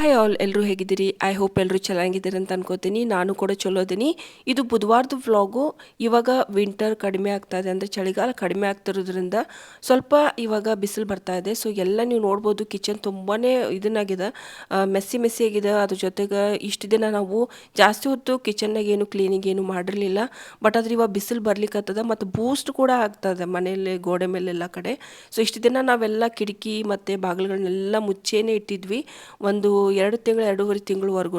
Hi all ಎಲ್ಲರೂ ಹೇಗಿದ್ದೀರಿ? I hope ಎಲ್ಲರೂ ಚೆನ್ನಾಗಿದ್ದೀರಿ ಅಂತ ಅನ್ಕೋತೀನಿ. ನಾನು ಕೂಡ ಚಲೋ ಇದೀನಿ. ಇದು ಬುಧವಾರದ ವ್ಲಾಗು ಇವಾಗ ವಿಂಟರ್ ಕಡಿಮೆ ಆಗ್ತಾ ಇದೆ ಅಂದರೆ ಚಳಿಗಾಲ ಕಡಿಮೆ ಆಗ್ತಿರೋದ್ರಿಂದ ಸ್ವಲ್ಪ ಇವಾಗ ಬಿಸಿಲು ಬರ್ತಾ ಇದೆ. ಸೊ ಎಲ್ಲ ನೀವು ನೋಡ್ಬೋದು ಕಿಚನ್ ತುಂಬಾ ಇದನ್ನಾಗಿದೆ. ಮೆಸ್ಸಿ ಮೆಸ್ಸಿ ಆಗಿದೆ. ಅದ್ರ ಜೊತೆಗೆ ಇಷ್ಟು ದಿನ ನಾವು ಜಾಸ್ತಿ ಹೊತ್ತು ಕಿಚನ್ನಾಗ ಏನು ಕ್ಲೀನಿಂಗ್ ಏನು ಮಾಡಿರಲಿಲ್ಲ. ಬಟ್ ಆದ್ರೆ ಇವಾಗ ಬಿಸಿಲು ಬರ್ಲಿಕ್ಕತ್ತದ ಮತ್ತು ಬೂಸ್ಟ್ ಕೂಡ ಆಗ್ತದೆ ಮನೆಯಲ್ಲಿ, ಗೋಡೆ ಮೇಲೆಲ್ಲ ಕಡೆ. ಸೊ ಇಷ್ಟು ದಿನ ನಾವೆಲ್ಲ ಕಿಟಕಿ ಮತ್ತು ಬಾಗಿಲುಗಳನ್ನೆಲ್ಲ ಮುಚ್ಚೇನೆ ಇಟ್ಟಿದ್ವಿ. ಒಂದು ಎರಡು ತಿಂಗಳು, ಎರಡೂವರೆ ತಿಂಗಳವರೆಗೂ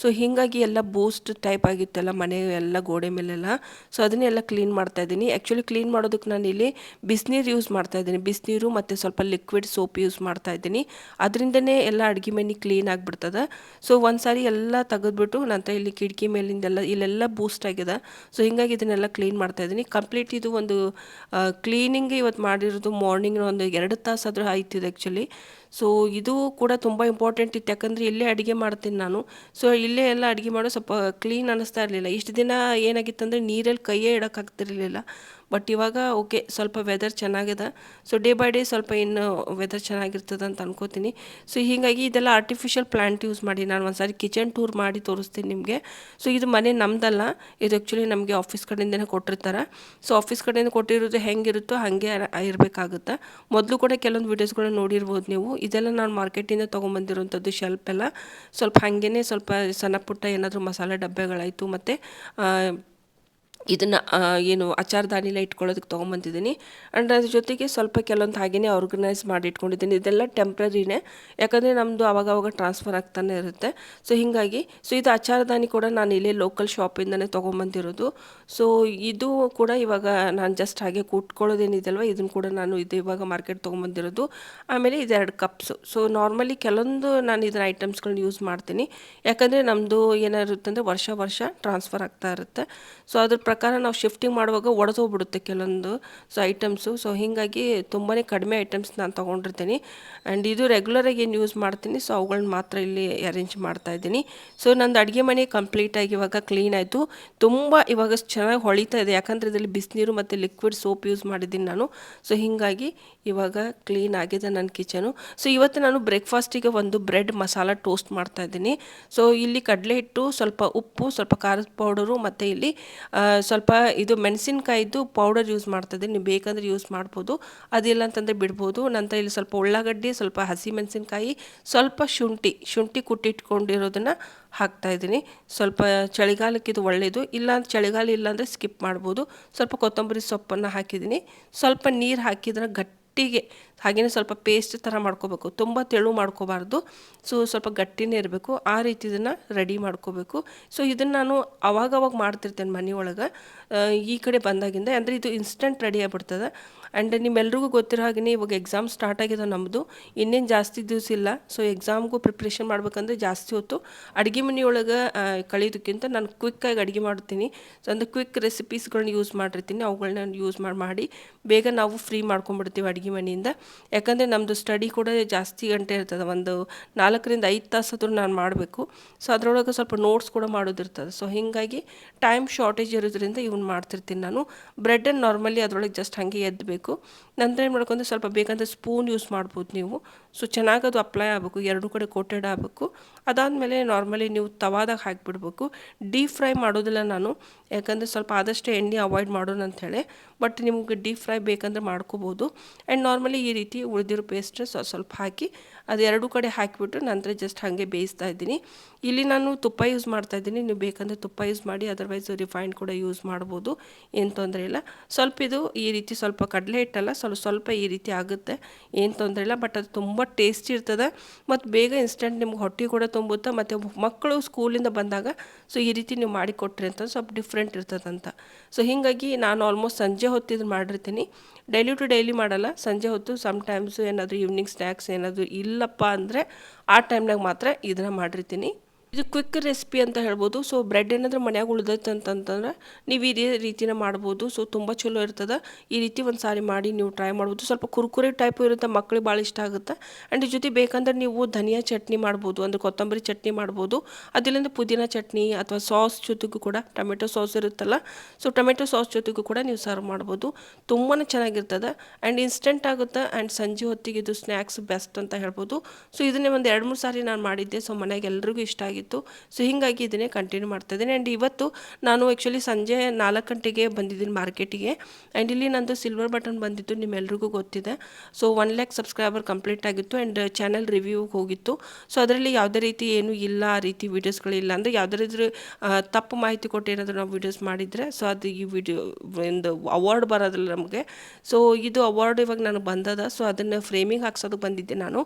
ಸೊ ಹೀಗಾಗಿ ಎಲ್ಲ ಬೂಸ್ಟ್ ಟೈಪ್ ಆಗಿತ್ತಲ್ಲ, ಮನೆ ಎಲ್ಲ ಗೋಡೆ ಮೇಲೆಲ್ಲ. ಸೊ ಅದನ್ನೆಲ್ಲ ಕ್ಲೀನ್ ಮಾಡ್ತಾ ಇದ್ದೀನಿ. ಆ್ಯಕ್ಚುಲಿ ಕ್ಲೀನ್ ಮಾಡೋದಕ್ಕೆ ನಾನು ಇಲ್ಲಿ ಬಿಸಿನೀರು ಯೂಸ್ ಮಾಡ್ತಾ ಇದ್ದೀನಿ. ಬಿಸಿನೀರು ಮತ್ತು ಸ್ವಲ್ಪ ಲಿಕ್ವಿಡ್ ಸೋಪ್ ಯೂಸ್ ಮಾಡ್ತಾ ಇದ್ದೀನಿ. ಅದರಿಂದನೇ ಎಲ್ಲ ಅಡುಗೆ ಮನೆ ಕ್ಲೀನ್ ಆಗಿಬಿಡ್ತದೆ. ಸೊ ಒಂದು ಸಾರಿ ಎಲ್ಲ ತೆಗೆದ್ಬಿಟ್ಟು ನಂತರ ಇಲ್ಲಿ ಕಿಟಕಿ ಮೇಲಿಂದೆಲ್ಲ ಇಲ್ಲೆಲ್ಲ ಬೂಸ್ಟ್ ಆಗಿದೆ. ಸೊ ಹೀಗಾಗಿ ಇದನ್ನೆಲ್ಲ ಕ್ಲೀನ್ ಮಾಡ್ತಾ ಇದ್ದೀನಿ. ಕಂಪ್ಲೀಟ್ ಇದು ಒಂದು ಕ್ಲೀನಿಂಗ್ ಇವತ್ತು ಮಾಡಿರೋದು ಮಾರ್ನಿಂಗ್ ಒಂದು ಎರಡು ತಾಸಾದರೂ ಆಯ್ತಿದೆ ಆ್ಯಕ್ಚುಲಿ ಸೊ ಇದು ಕೂಡ ತುಂಬ ಇಂಪಾರ್ಟೆಂಟ್ ಇತ್ತು. ಯಾಕಂದರೆ ಇಲ್ಲೇ ಅಡುಗೆ ಮಾಡ್ತೀನಿ ನಾನು. ಸೊ ಇಲ್ಲೇ ಎಲ್ಲ ಅಡುಗೆ ಮಾಡೋ ಸ್ವಲ್ಪ ಕ್ಲೀನ್ ಅನ್ನಿಸ್ತಾ ಇರಲಿಲ್ಲ. ಇಷ್ಟು ದಿನ ಏನಾಗಿತ್ತಂದರೆ ನೀರಲ್ಲಿ ಕೈಯೇ ಇಡೋಕ್ಕಾಗ್ತಿರ್ಲಿಲ್ಲ. ಬಟ್ ಇವಾಗ ಓಕೆ ಸ್ವಲ್ಪ ವೆದರ್ ಚೆನ್ನಾಗಿದೆ. ಸೊ ಡೇ ಬೈ ಡೇ ಸ್ವಲ್ಪ ಇನ್ನು ವೆದರ್ ಚೆನ್ನಾಗಿರ್ತದೆ ಅಂತ ಅನ್ಕೋತೀನಿ. ಸೊ ಹೀಗಾಗಿ ಇದೆಲ್ಲ ಆರ್ಟಿಫಿಷಿಯಲ್ ಪ್ಲ್ಯಾಂಟ್ ಯೂಸ್ ಮಾಡಿ. ನಾನು ಒಂದು ಸಾರಿ ಕಿಚನ್ ಟೂರ್ ಮಾಡಿ ತೋರಿಸ್ತೀನಿ ನಿಮಗೆ. ಸೊ ಇದು ಮನೆ ನಮ್ಮದಲ್ಲ ಇದು ಆ್ಯಕ್ಚುಲಿ ನಮಗೆ ಆಫೀಸ್ ಕಡೆಯಿಂದನೇ ಕೊಟ್ಟಿರ್ತಾರೆ. ಸೊ ಆಫೀಸ್ ಕಡೆಯಿಂದ ಕೊಟ್ಟಿರೋದು ಹೆಂಗಿರುತ್ತೋ ಹಾಗೆ ಇರಬೇಕಾಗುತ್ತೆ. ಮೊದಲು ಕೂಡ ಕೆಲವೊಂದು ವೀಡಿಯೋಸ್ಗಳನ್ನ ನೋಡಿರ್ಬೋದು ನೀವು. ಇದೆಲ್ಲ ನಾನು ಮಾರ್ಕೆಟಿಂದ ತೊಗೊಂಬಂದಿರೋಂಥದ್ದು ಶೆಲ್ಪ್ ಎಲ್ಲ. ಸ್ವಲ್ಪ ಹಾಗೇ ಸ್ವಲ್ಪ ಸಣ್ಣ ಪುಟ್ಟ ಏನಾದರೂ ಮಸಾಲೆ ಡಬ್ಬೆಗಳಾಯಿತು. ಮತ್ತು ಇದನ್ನು ಏನು ಅಚಾರದಾನಿಲ್ಲ ಇಟ್ಕೊಳ್ಳೋದಕ್ಕೆ ತೊಗೊಂಬಂದಿದ್ದೀನಿ. ಆ್ಯಂಡ್ ಅದ್ರ ಜೊತೆಗೆ ಸ್ವಲ್ಪ ಕೆಲವೊಂದು ಹಾಗೆಯೇ ಆರ್ಗನೈಸ್ ಮಾಡಿ ಇಟ್ಕೊಂಡಿದ್ದೀನಿ. ಇದೆಲ್ಲ ಟೆಂಪ್ರರಿನೇ ಯಾಕಂದರೆ ನಮ್ಮದು ಅವಾಗವಾಗ ಟ್ರಾನ್ಸ್ಫರ್ ಆಗ್ತಾನೆ ಇರುತ್ತೆ. ಸೊ ಹೀಗಾಗಿ ಸೊ ಇದು ಅಚಾರದಾನಿ ಕೂಡ ನಾನು ಇಲ್ಲೇ ಲೋಕಲ್ ಶಾಪಿಂದನೇ ತೊಗೊಂಬಂದಿರೋದು. ಸೊ ಇದು ಕೂಡ ಇವಾಗ ನಾನು ಜಸ್ಟ್ ಹಾಗೆ ಕೂತ್ಕೊಳ್ಳೋದೇನಿದೆಯಲ್ವ ಇದನ್ನು ಕೂಡ ನಾನು ಇದು ಇವಾಗ ಮಾರ್ಕೆಟ್ ತೊಗೊಂಬಂದಿರೋದು. ಆಮೇಲೆ ಇದೆರಡು ಕಪ್ಸು ಸೊ ನಾರ್ಮಲಿ ಕೆಲವೊಂದು ನಾನು ಇದನ್ನ ಐಟಮ್ಸ್ಗಳನ್ನ ಯೂಸ್ ಮಾಡ್ತೀನಿ. ಯಾಕಂದರೆ ನಮ್ಮದು ಏನಾಗಿರುತ್ತೆ ಅಂದರೆ ವರ್ಷ ವರ್ಷ ಟ್ರಾನ್ಸ್ಫರ್ ಆಗ್ತಾ ಇರುತ್ತೆ. ಸೊ ಅದ್ರ ಪ್ರಕಾರ ನಾವು ಶಿಫ್ಟಿಂಗ್ ಮಾಡುವಾಗ ಒಡೆದೋಗ್ಬಿಡುತ್ತೆ ಕೆಲವೊಂದು ಸೊ ಐಟಮ್ಸು ಸೊ ಹೀಗಾಗಿ ತುಂಬಾ ಕಡಿಮೆ ಐಟಮ್ಸ್ ನಾನು ತೊಗೊಂಡಿರ್ತೀನಿ. ಆ್ಯಂಡ್ ಇದು ರೆಗ್ಯುಲರಾಗಿ ಏನು ಯೂಸ್ ಮಾಡ್ತೀನಿ ಸೊ ಅವುಗಳನ್ನ ಮಾತ್ರ ಇಲ್ಲಿ ಅರೇಂಜ್ ಮಾಡ್ತಾ ಇದ್ದೀನಿ. ಸೊ ನಂದು ಅಡುಗೆ ಮನೆ ಕಂಪ್ಲೀಟಾಗಿ ಇವಾಗ ಕ್ಲೀನ್ ಆಯಿತು. ತುಂಬ ಇವಾಗ ಚೆನ್ನಾಗಿ ಹೊಳಿತಾ ಇದೆ. ಯಾಕಂದರೆ ಇದರಲ್ಲಿ ಬಿಸಿನೀರು ಮತ್ತು ಲಿಕ್ವಿಡ್ ಸೋಪ್ ಯೂಸ್ ಮಾಡಿದ್ದೀನಿ ನಾನು. ಸೊ ಹೀಗಾಗಿ ಇವಾಗ ಕ್ಲೀನ್ ಆಗಿದೆ ನನ್ನ ಕಿಚನು ಸೊ ಇವತ್ತು ನಾನು ಬ್ರೇಕ್ಫಾಸ್ಟಿಗೆ ಒಂದು ಬ್ರೆಡ್ ಮಸಾಲ ಟೋಸ್ಟ್ ಮಾಡ್ತಾ ಇದ್ದೀನಿ. ಸೊ ಇಲ್ಲಿ ಕಡಲೆ ಹಿಟ್ಟು, ಸ್ವಲ್ಪ ಉಪ್ಪು, ಸ್ವಲ್ಪ ಖಾರದ ಪೌಡರು ಮತ್ತು ಇಲ್ಲಿ ಸ್ವಲ್ಪ ಇದು ಮೆಣಸಿನ್ಕಾಯಿದ್ದು ಪೌಡರ್ ಯೂಸ್ ಮಾಡ್ತಾಯಿದ್ದೀನಿ ನೀವು ಬೇಕಂದ್ರೆ ಯೂಸ್ ಮಾಡ್ಬೋದು. ಅದಿಲ್ಲ ಅಂತಂದರೆ ಬಿಡ್ಬೋದು. ನಂತರ ಇಲ್ಲಿ ಸ್ವಲ್ಪ ಉಳ್ಳಾಗಡ್ಡಿ, ಸ್ವಲ್ಪ ಹಸಿ ಮೆಣಸಿನ್ಕಾಯಿ, ಸ್ವಲ್ಪ ಶುಂಠಿ ಶುಂಠಿ ಕುಟ್ಟಿಟ್ಕೊಂಡಿರೋದನ್ನು ಹಾಕ್ತಾ ಇದ್ದೀನಿ. ಸ್ವಲ್ಪ ಚಳಿಗಾಲಕ್ಕೆ ಇದು ಒಳ್ಳೆಯದು ಇಲ್ಲ ಚಳಿಗಾಲ ಇಲ್ಲ ಅಂದರೆ ಸ್ಕಿಪ್ ಮಾಡ್ಬೋದು. ಸ್ವಲ್ಪ ಕೊತ್ತಂಬರಿ ಸೊಪ್ಪನ್ನು ಹಾಕಿದ್ದೀನಿ. ಸ್ವಲ್ಪ ನೀರು ಹಾಕಿದ್ರೆ ಗಟ್ಟಿಗೆ ಹಾಗೆಯೇ ಸ್ವಲ್ಪ ಪೇಸ್ಟ್ ಥರ ಮಾಡ್ಕೋಬೇಕು. ತುಂಬ ತೆಳು ಮಾಡ್ಕೋಬಾರ್ದು. ಸೊ ಸ್ವಲ್ಪ ಗಟ್ಟಿನೇ ಇರಬೇಕು. ಆ ರೀತಿ ಇದನ್ನು ರೆಡಿ ಮಾಡ್ಕೋಬೇಕು. ಸೊ ಇದನ್ನು ನಾನು ಅವಾಗವಾಗ ಮಾಡ್ತಿರ್ತೇನೆ ಮನೆಯೊಳಗೆ ಈ ಕಡೆ ಬಂದಾಗಿಂದ, ಅಂದರೆ ಇದು ಇನ್ಸ್ಟೆಂಟ್ ರೆಡಿ ಆಗಿಬಿಡ್ತದೆ. ಆ್ಯಂಡ್ ನಿಮ್ಮೆಲ್ರಿಗೂ ಗೊತ್ತಿರೋ ಹಾಗೆಯೇ ಇವಾಗ ಎಕ್ಸಾಮ್ ಸ್ಟಾರ್ಟ್ ಆಗಿದೆ ನಮ್ಮದು ಇನ್ನೇನು ಜಾಸ್ತಿ ದಿವಸ ಇಲ್ಲ. ಸೊ ಎಕ್ಸಾಮ್ಗೂ ಪ್ರಿಪ್ರೇಷನ್ ಮಾಡ್ಬೇಕಂದ್ರೆ ಜಾಸ್ತಿ ಹೊತ್ತು ಅಡುಗೆ ಮನೆಯೊಳಗೆ ಕಳೆಯೋದಕ್ಕಿಂತ ನಾನು ಕ್ವಿಕ್ಕಾಗಿ ಅಡುಗೆ ಮಾಡ್ತೀನಿ. ಸೊ ಅಂದರೆ ಕ್ವಿಕ್ ರೆಸಿಪೀಸ್ಗಳನ್ನ ಯೂಸ್ ಮಾಡಿರ್ತೀನಿ. ಅವುಗಳನ್ನ ಯೂಸ್ ಮಾಡಿ ಮಾಡಿ ಬೇಗ ನಾವು ಫ್ರೀ ಮಾಡ್ಕೊಂಡ್ಬಿಡ್ತೀವಿ ಅಡುಗೆ ಮನೆಯಿಂದ. ಯಾಕಂದರೆ ನಮ್ಮದು ಸ್ಟಡಿ ಕೂಡ ಜಾಸ್ತಿ ಗಂಟೆ ಇರ್ತದೆ. ಒಂದು ನಾಲ್ಕರಿಂದ ಐದು ತಾಸಾದರೂ ನಾನು ಮಾಡಬೇಕು. ಸೊ ಅದರೊಳಗೆ ಸ್ವಲ್ಪ ನೋಟ್ಸ್ ಕೂಡ ಮಾಡೋದಿರ್ತದೆ. ಸೊ ಹೀಗಾಗಿ ಟೈಮ್ ಶಾರ್ಟೇಜ್ ಇರೋದ್ರಿಂದ ಇವ್ನು ಮಾಡ್ತಿರ್ತೀನಿ ನಾನು. ಬ್ರೆಡನ್ನು ನಾರ್ಮಲಿ ಅದರೊಳಗೆ ಜಸ್ಟ್ ಹಾಗೆ ಎದ್ದಬೇಕು ನಂತರ ಏನು ಮಾಡ್ಕೊಂಡು ಸ್ವಲ್ಪ ಬೇಕಂದರೆ ಸ್ಪೂನ್ ಯೂಸ್ ಮಾಡ್ಬೋದು ನೀವು. ಸೊ ಚೆನ್ನಾಗಿ ಅದು ಅಪ್ಲೈ ಆಗಬೇಕು. ಎರಡು ಕಡೆ ಕೋಟೆಡ್ ಆಗಬೇಕು. ಅದಾದಮೇಲೆ ನಾರ್ಮಲಿ ನೀವು ತವಾದಾಗ ಹಾಕಿಬಿಡ್ಬೇಕು. ಡೀಪ್ ಫ್ರೈ ಮಾಡೋದಿಲ್ಲ ನಾನು. ಯಾಕಂದರೆ ಸ್ವಲ್ಪ ಆದಷ್ಟು ಎಣ್ಣೆ ಅವಾಯ್ಡ್ ಮಾಡೋಣ ಅಂಥೇಳಿ ಬಟ್ ನಿಮಗೆ ಡೀಪ್ ಫ್ರೈ ಬೇಕಂದ್ರೆ ಮಾಡ್ಕೋಬೋದು. ಆ್ಯಂಡ್ ನಾರ್ಮಲಿ ಈ ರೀತಿ ಉಳಿದಿರೋ ಪೇಸ್ಟ್ ಸ್ವಲ್ಪ ಹಾಕಿ ಅದು ಎರಡು ಕಡೆ ಹಾಕಿಬಿಟ್ಟು ನಂತರ ಜಸ್ಟ್ ಹಾಗೆ ಬೇಯಿಸ್ತಾ ಇದ್ದೀನಿ. ಇಲ್ಲಿ ನಾನು ತುಪ್ಪ ಯೂಸ್ ಮಾಡ್ತಾ ಇದ್ದೀನಿ. ನೀವು ಬೇಕಂದರೆ ತುಪ್ಪ ಯೂಸ್ ಮಾಡಿ ಅದರ್ವೈಸ್ ರಿಫೈಂಡ್ ಕೂಡ ಯೂಸ್ ಮಾಡ್ಬೋದು. ಏನು ತೊಂದರೆ ಇಲ್ಲ. ಸ್ವಲ್ಪ ಇದು ಈ ರೀತಿ ಸ್ವಲ್ಪ ಕಡಲೆ ಹಿಟ್ಟಲ್ಲ, ಸ್ವಲ್ಪ ಸ್ವಲ್ಪ ಈ ರೀತಿ ಆಗುತ್ತೆ. ಏನು ತೊಂದರೆ ಇಲ್ಲ. ಬಟ್ ಅದು ತುಂಬ ಟೇಸ್ಟಿ ಇರ್ತದೆ. ಮತ್ತು ಬೇಗ ಇನ್ಸ್ಟೆಂಟ್ ನಿಮ್ಗೆ ಹೊಟ್ಟೆ ಕೂಡ ತುಂಬುತ್ತೆ, ಮತ್ತು ಮಕ್ಕಳು ಸ್ಕೂಲಿಂದ ಬಂದಾಗ ಸೊ ಈ ರೀತಿ ನೀವು ಮಾಡಿ ಕೊಟ್ರಿ ಅಂತ ಸ್ವಲ್ಪ ಡಿಫ್ರೆಂಟ್ ಇರ್ತದಂತ. ಸೊ ಹೀಗಾಗಿ ನಾನು ಆಲ್ಮೋಸ್ಟ್ ಸಂಜೆ ಹೊತ್ತು ಇದನ್ನು ಮಾಡಿರ್ತೀನಿ. ಡೈಲಿ ಟು ಡೈಲಿ ಮಾಡಲ್ಲ. ಸಂಜೆ ಹೊತ್ತು ಸಮ್ ಟೈಮ್ಸು ಏನಾದರೂ ಈವ್ನಿಂಗ್ ಸ್ನ್ಯಾಕ್ಸ್ ಏನಾದರೂ ಇಲ್ಲಪ್ಪ ಅಂದರೆ ಆ ಟೈಮ್ನಾಗ ಮಾತ್ರ ಇದನ್ನ ಮಾಡಿರ್ತೀನಿ. ಇದು ಕ್ವಿಕ್ ರೆಸಿಪಿ ಅಂತ ಹೇಳ್ಬೋದು. ಸೊ ಬ್ರೆಡ್ ಏನಾದರೂ ಮನ್ಯಾಗ ಉಳ್ದೈತೆ ಅಂತಂತಂದ್ರೆ ನೀವು ಇದೇ ರೀತಿನ ಮಾಡ್ಬೋದು. ಸೊ ತುಂಬ ಚಲೋ ಇರ್ತದೆ. ಈ ರೀತಿ ಒಂದು ಸಾರಿ ಮಾಡಿ ನೀವು ಟ್ರೈ ಮಾಡ್ಬೋದು. ಸ್ವಲ್ಪ ಕುರ್ಕುರೆ ಟೈಪು ಇರುತ್ತೆ ಮಕ್ಳಿಗೆ ಭಾಳ ಇಷ್ಟ ಆಗುತ್ತೆ. ಆ್ಯಂಡ್ ಜೊತೆ ಬೇಕಂದ್ರೆ ನೀವು ಧನಿಯಾ ಚಟ್ನಿ ಮಾಡ್ಬೋದು. ಅಂದರೆ ಕೊತ್ತಂಬರಿ ಚಟ್ನಿ ಮಾಡ್ಬೋದು. ಅದಿಲ್ಲಿಂದ ಪುದೀನ ಚಟ್ನಿ ಅಥವಾ ಸಾಸ್ ಜೊತೆಗೂ ಕೂಡ ಟೊಮೆಟೊ ಸಾಸ್ ಇರುತ್ತಲ್ಲ. ಸೊ ಟೊಮೆಟೊ ಸಾಸ್ ಜೊತೆಗೂ ಕೂಡ ನೀವು ಸರ್ವ್ ಮಾಡ್ಬೋದು. ತುಂಬಾ ಚೆನ್ನಾಗಿರ್ತದೆ. ಆ್ಯಂಡ್ ಇನ್ಸ್ಟೆಂಟ್ ಆಗುತ್ತೆ. ಆ್ಯಂಡ್ ಸಂಜೆ ಹೊತ್ತಿಗೆ ಇದು ಸ್ನ್ಯಾಕ್ಸ್ ಬೆಸ್ಟ್ ಅಂತ ಹೇಳ್ಬೋದು. ಸೊ ಇದನ್ನೇ ಒಂದು ಎರಡು ಮೂರು ಸಾರಿ ನಾನು ಮಾಡಿದ್ದೆ. ಸೊ ಮನೆಗೆ ಎಲ್ರಿಗೂ ಇಷ್ಟ ಆಗಿತ್ತು. ಸೊ ಹೀಗಾಗಿ ಇದನ್ನೇ ಕಂಟಿನ್ಯೂ ಮಾಡ್ತಾ ಇದ್ದೀನಿ. ಆ್ಯಂಡ್ ಇವತ್ತು ನಾನು ಆ್ಯಕ್ಚುಲಿ ಸಂಜೆ ನಾಲ್ಕು ಗಂಟೆಗೆ ಬಂದಿದ್ದೀನಿ ಮಾರ್ಕೆಟಿಗೆ. ಆ್ಯಂಡ್ ಇಲ್ಲಿ ನಂದು ಸಿಲ್ವರ್ ಬಟನ್ ಬಂದಿತ್ತು, ನಿಮ್ಮೆಲ್ರಿಗೂ ಗೊತ್ತಿದೆ. So one lakh subscriber complete ಆಗಿತ್ತು ಆ್ಯಂಡ್ ಚಾನಲ್ ರಿವ್ಯೂಗೆ ಹೋಗಿತ್ತು. ಸೊ ಅದರಲ್ಲಿ ಯಾವುದೇ ರೀತಿ ಏನೂ ಇಲ್ಲ, ಆ ರೀತಿ ವೀಡಿಯೋಸ್ಗಳಿಲ್ಲ ಅಂದರೆ ಯಾವುದಾದ್ರೂ ತಪ್ಪು ಮಾಹಿತಿ ಕೊಟ್ಟು ಏನಾದರೂ ನಾವು ವೀಡಿಯೋಸ್ ಮಾಡಿದರೆ ಸೊ ಅದು ಈ ವಿಡಿಯೋ ಒಂದು ಅವಾರ್ಡ್ ಬರೋದಿಲ್ಲ ನಮಗೆ. ಸೊ ಇದು ಅವಾರ್ಡ್ ಇವಾಗ ನನಗೆ ಬಂದದ. ಸೊ ಅದನ್ನು ಫ್ರೇಮಿಂಗ್ ಹಾಕ್ಸೋದು ಬಂದಿದ್ದೆ ನಾನು.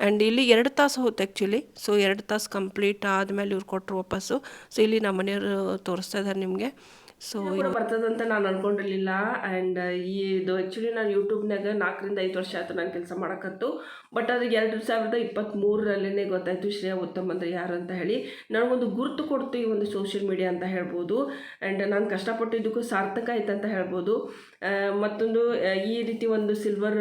ಆ್ಯಂಡ್ ಇಲ್ಲಿ ಎರಡು ತಾಸು ಹೋಯ್ತು ಆ್ಯಕ್ಚುಲಿ ಸೊ ಎರಡು ತಾಸು ಕಂಪ್ಲೀಟ್ ಆದಮೇಲೆ ಇವ್ರು ಕೊಟ್ಟರು ವಾಪಸ್ಸು. ಸೊ ಇಲ್ಲಿ ನಮ್ಮ ಮನೆಯವರು ತೋರಿಸ್ತಾ ಇದ್ದಾರೆ ನಿಮಗೆ. ಸೊ ಬರ್ತದಂತ ನಾನು ಅನ್ಕೊಂಡಿರಲಿಲ್ಲ. ಈ ಇದು ಆ್ಯಕ್ಚುಲಿ ನಾನು ಯೂಟ್ಯೂಬ್ನಾಗ ನಾಲ್ಕರಿಂದ ಐದು ವರ್ಷ ಆಯ್ತು ನಾನು ಕೆಲಸ ಮಾಡೋಕತ್ತು. ಬಟ್ ಅದಕ್ಕೆ ಎರಡು ಸಾವಿರದ ಇಪ್ಪತ್ತ್ಮೂರರಲ್ಲೇ ಗೊತ್ತಾಯಿತು ಶ್ರೇಯಾ ಉತ್ತಮ್ ಅಂದರೆ ಯಾರು ಅಂತ ಹೇಳಿ. ನನಗೊಂದು ಗುರುತು ಕೊಡ್ತು ಈ ಒಂದು ಸೋಷಿಯಲ್ ಮೀಡಿಯಾ ಅಂತ ಹೇಳ್ಬೋದು. ಆ್ಯಂಡ್ ನಾನು ಕಷ್ಟಪಟ್ಟಿದ್ದಕ್ಕೂ ಸಾರ್ಥಕ ಆಯ್ತು ಅಂತ ಹೇಳ್ಬೋದು. ಮತ್ತೊಂದು ಈ ರೀತಿ ಒಂದು ಸಿಲ್ವರ್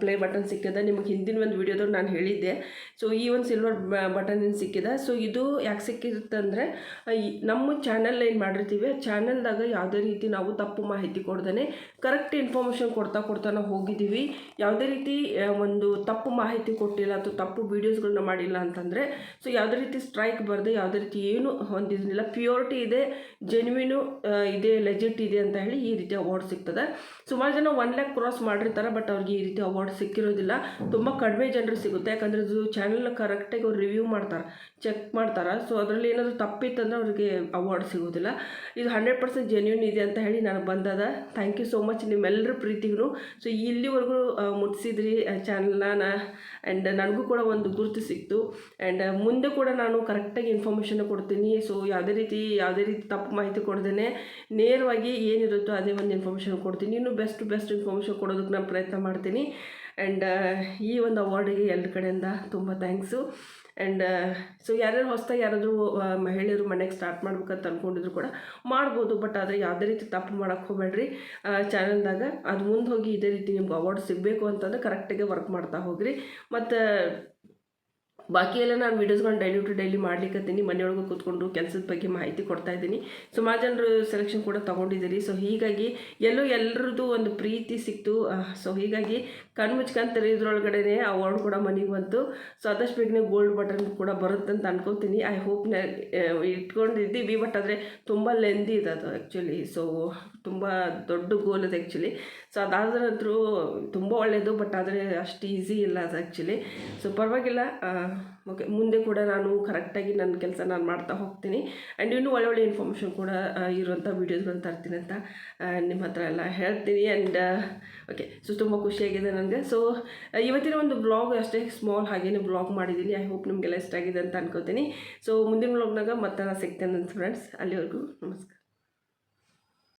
ಪ್ಲೇ ಬಟನ್ ಸಿಕ್ಕಿದೆ. ನಿಮಗೆ ಹಿಂದಿನ ಒಂದು ವಿಡಿಯೋದಲ್ಲಿ ನಾನು ಹೇಳಿದ್ದೆ. ಸೊ ಈ ಒಂದು ಸಿಲ್ವರ್ ಬಟನ್ ಸಿಕ್ಕಿದೆ? ಸೊ ಇದು ಯಾಕೆ ಸಿಕ್ಕಿರುತ್ತಂದರೆ ನಮ್ಮ ಚಾನಲ್ ಏನು ಮಾಡಿರ್ತೀವಿ ಚಾನಲ್ದಾಗ ಯಾವುದೇ ರೀತಿ ನಾವು ತಪ್ಪು ಮಾಹಿತಿ ಕೊಡ್ದೇ ಕರೆಕ್ಟ್ ಇನ್ಫಾರ್ಮೇಷನ್ ಕೊಡ್ತಾ ಕೊಡ್ತಾ ನಾವು ಹೋಗಿದ್ದೀವಿ. ಯಾವುದೇ ರೀತಿ ಒಂದು ತಪ್ಪು ಮಾಹಿತಿ ಕೊಟ್ಟಿಲ್ಲ ಅಥವಾ ತಪ್ಪು ವೀಡಿಯೋಸ್ಗಳನ್ನ ಮಾಡಿಲ್ಲ ಅಂತಂದರೆ ಸೊ ಯಾವುದೇ ರೀತಿ ಸ್ಟ್ರೈಕ್ ಬರದೆ, ಯಾವುದೇ ರೀತಿ ಏನು ಹೊಂದಿದ್ದಿಲ್ಲ. ಪ್ಯೂರಿಟಿ ಇದೆ ಜೆನ್ವಿನು ಇದೆ ಲೆಜೆಟ್ ಇದೆ ಅಂತ ಹೇಳಿ ಈ ರೀತಿ ಅವಾರ್ಡ್ ಸಿಗ್ತದೆ. ಸುಮಾರು ಜನ ಒನ್ ಲ್ಯಾಕ್ ಕ್ರಾಸ್ ಮಾಡಿರ್ತಾರೆ ಬಟ್ ಅವ್ರಿಗೆ ಈ ರೀತಿ ಅವಾರ್ಡ್ ಸಿಕ್ಕಿರೋದಿಲ್ಲ. ತುಂಬ ಕಡಿಮೆ ಜನರು ಸಿಗುತ್ತೆ. ಯಾಕಂದರೆ, ಇದು ಚಾನಲ್ ಕರೆಕ್ಟಾಗಿ ಅವ್ರು ರಿವ್ಯೂ ಮಾಡ್ತಾರೆ ಚೆಕ್ ಮಾಡ್ತಾರೆ. ಸೊ ಅದರಲ್ಲಿ ಏನಾದರೂ ತಪ್ಪಿತ್ತಂದ್ರೆ ಅವ್ರಿಗೆ ಅವಾರ್ಡ್ ಸಿಗೋದಿಲ್ಲ. ಇದು ಹಂಡ್ರೆಡ್ ಪರ್ಸೆಂಟ್ ಜೆನ್ಯೂನ್ ಇದೆ ಅಂತ ಹೇಳಿ ನನಗೆ ಬಂದದ. ಥ್ಯಾಂಕ್ ಯು ಸೋ ಮಚ್ ನಿಮ್ಮೆಲ್ಲರ ಪ್ರೀತಿಗೂ. ಸೊ ಇಲ್ಲಿವರೆಗೂ ಮುಟ್ಟಿಸಿದ್ರಿ ಮುಟ್ಸಿದ್ರಿ ಚಾನಲ್ನ ಆ್ಯಂಡ್ ನನಗೂ ಕೂಡ ಒಂದು ಗುರುತು ಸಿಕ್ತು. ಆ್ಯಂಡ್ ಮುಂದೆ ಕೂಡ ನಾನು ಕರೆಕ್ಟಾಗಿ ಇನ್ಫಾರ್ಮೇಷನ್ ಕೊಡ್ತೀನಿ. ಸೊ ಯಾವುದೇ ರೀತಿ ಯಾವುದೇ ರೀತಿ ತಪ್ಪು ಮಾಹಿತಿ ಕೊಡ್ದೇ ನೇರವಾಗಿ ಏನಿರುತ್ತೋ ಅದೇ ಒಂದು ಇನ್ಫಾರ್ಮೇಷನ್ ಕೊಡ್ತೀನಿ. ಇನ್ನೂ ಬೆಸ್ಟ್ ಬೆಸ್ಟ್ ಇನ್ಫಾರ್ಮೇಷನ್ ಕೊಡೋದಕ್ಕೆ ನಾನು ಪ್ರಯತ್ನ ಮಾಡ್ತೀನಿ. ಆ್ಯಂಡ್ ಈ ಒಂದು ಅವಾರ್ಡಿಗೆ ಎಲ್ಲ ಕಡೆಯಿಂದ ತುಂಬ ಥ್ಯಾಂಕ್ಸು ಆ್ಯಂಡ್ ಸೊ ಯಾರ್ಯಾರು ಹೊಸ್ದಾಗಿ ಯಾರಾದರೂ ಮಹಿಳೆಯರು ಮನೆಗೆ ಸ್ಟಾರ್ಟ್ ಮಾಡ್ಬೇಕಂತ ಅಂದ್ಕೊಂಡಿದ್ರು ಕೂಡ ಮಾಡ್ಬೋದು. ಬಟ್ ಆದರೆ ಯಾವುದೇ ರೀತಿ ತಪ್ಪು ಮಾಡೋಕ್ಕೆ ಹೋಗಬೇಡ್ರಿ. ಚಾನಲ್ದಾಗ ಅದು ಮುಂದೆ ಹೋಗಿ ಇದೇ ರೀತಿ ನಿಮ್ಗೆ ಅವಾರ್ಡ್ ಸಿಗಬೇಕು ಅಂತಂದ್ರೆ ಕರೆಕ್ಟಾಗಿ ವರ್ಕ್ ಮಾಡ್ತಾ ಹೋಗ್ರಿ. ಮತ್ತು ಬಾಕಿ ಎಲ್ಲ ನಾನು ವೀಡಿಯೋಸ್ಗಳನ್ನ ಡೈಲಿ ಟು ಡೈಲಿ ಮಾಡ್ಲಿಕ್ಕತ್ತೀನಿ ಮನೆಯೊಳಗೆ ಕೂತ್ಕೊಂಡು ಕೆಲಸದ ಬಗ್ಗೆ ಮಾಹಿತಿ ಕೊಡ್ತಾ ಇದ್ದೀನಿ. ಸುಮಾರು ಜನರು ಸೆಲೆಕ್ಷನ್ ಕೂಡ ತೊಗೊಂಡಿದ್ದೀರಿ. ಸೊ ಹೀಗಾಗಿ ಎಲ್ಲೋ ಎಲ್ಲರದ್ದು ಒಂದು ಪ್ರೀತಿ ಸಿಕ್ತು. ಸೊ ಹೀಗಾಗಿ ಕಣ್ಣು ಮುಚ್ಕೊಂತಾರೆ ಇದ್ರೊಳಗಡೆ ಅವಾರ್ಡ್ ಕೂಡ ಮನೆಗೆ ಬಂತು. ಸೊ ಆದಷ್ಟು ಬೇಗನೆ ಗೋಲ್ಡ್ ಬಟನ್ ಕೂಡ ಬರುತ್ತೆ ಅಂತ ಅನ್ಕೋತೀನಿ. ಐ ಹೋಪ್ ಇಟ್ಕೊಂಡಿದ್ದೀವಿ ಬಟ್ ಆದರೆ ತುಂಬ ಲೆಂದಿ ಇದೆ ಅದು ಆ್ಯಕ್ಚುಲಿ ಸೊ ತುಂಬ ದೊಡ್ಡ ಗೋಲ್ ಅದು ಆ್ಯಕ್ಚುಲಿ ಸೊ ಅದಾದ್ರೂ ತುಂಬ ಒಳ್ಳೆಯದು ಬಟ್ ಆದರೆ ಅಷ್ಟು ಈಸಿ ಇಲ್ಲ ಅದು ಆ್ಯಕ್ಚುಲಿ ಸೊ ಪರವಾಗಿಲ್ಲ ಓಕೆ ಮುಂದೆ ಕೂಡ ನಾನು ಕರೆಕ್ಟಾಗಿ ನನ್ನ ಕೆಲಸ ನಾನು ಮಾಡ್ತಾ ಹೋಗ್ತೀನಿ. ಆ್ಯಂಡ್ ಇನ್ನೂ ಒಳ್ಳೆ ಒಳ್ಳೆ ಇನ್ಫಾರ್ಮೇಷನ್ ಕೂಡ ಇರುವಂಥ ವೀಡಿಯೋಸ್ಗಳನ್ನ ತರ್ತೀನಿ ಅಂತ ನಿಮ್ಮ ಹತ್ರ ಎಲ್ಲ ಹೇಳ್ತೀನಿ. ಆ್ಯಂಡ್ ಓಕೆ ಸೊ ತುಂಬ ಖುಷಿಯಾಗಿದೆ ನನಗೆ. ಸೊ ಇವತ್ತಿನ ಒಂದು ಬ್ಲಾಗ್ ಅಷ್ಟೇ ಸ್ಮಾಲ್ ಹಾಗೇನೆ ಬ್ಲಾಗ್ ಮಾಡಿದ್ದೀನಿ ಐ ಹೋಪ್ ನಿಮಗೆಲ್ಲ ಇಷ್ಟ ಆಗಿದೆ ಅಂತ ಅನ್ಕೋತೀನಿ. ಸೊ ಮುಂದಿನ ಬ್ಲಾಗ್ನಾಗ ಮತ್ತೆ ನಾನು ಸಿಗ್ತೇನೆ ನನ್ನ ಫ್ರೆಂಡ್ಸ್ ಅಲ್ಲಿವರೆಗೂ ನಮಸ್ಕಾರ.